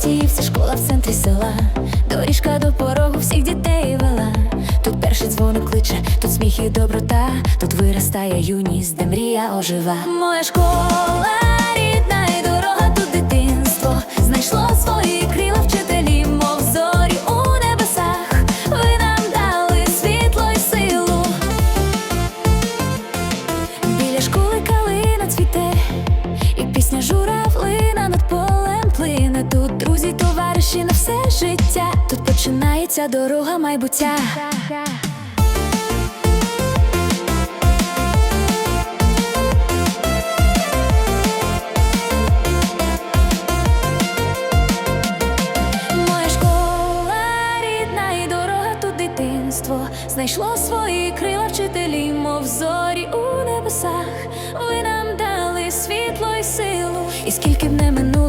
Матіївці, школа в центрі села, доріжка до порогу всіх дітей вела. Тут перший дзвоник кличе, тут сміх і доброта, тут виростає юність, де мрія ожива. Моя школа. Друзі, товариші на все життя. Тут починається дорога майбуття. Знайшло свої крила вчителі, мов зорі у небесах. Ви нам дали світло і силу. І скільки б не минуло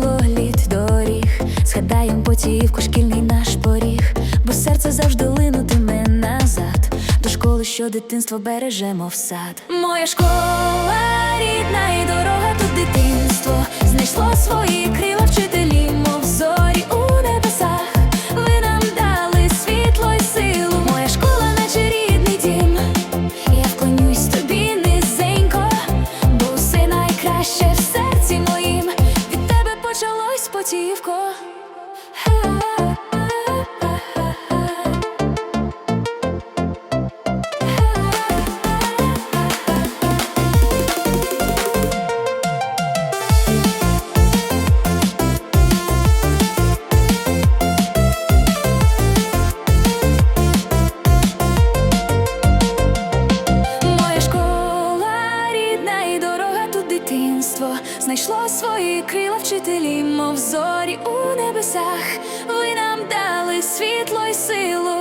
згадаєм шкільний наш поріг, бо серце завжди линутиме назад. До школи, що дитинство бережемо в сад. Моя школа рідна і дорога тут дитинство. Знайшло свої крила вчителі, мов зорі у небесах. Ви нам дали світло й силу. Моя школа, наче рідний дім. Я вклонюсь тобі низенько, бо все найкраще в серці моїм. Від тебе почалось потівко. Знайшло свої крила вчителі, мов зорі у небесах. Ви нам дали світло й силу.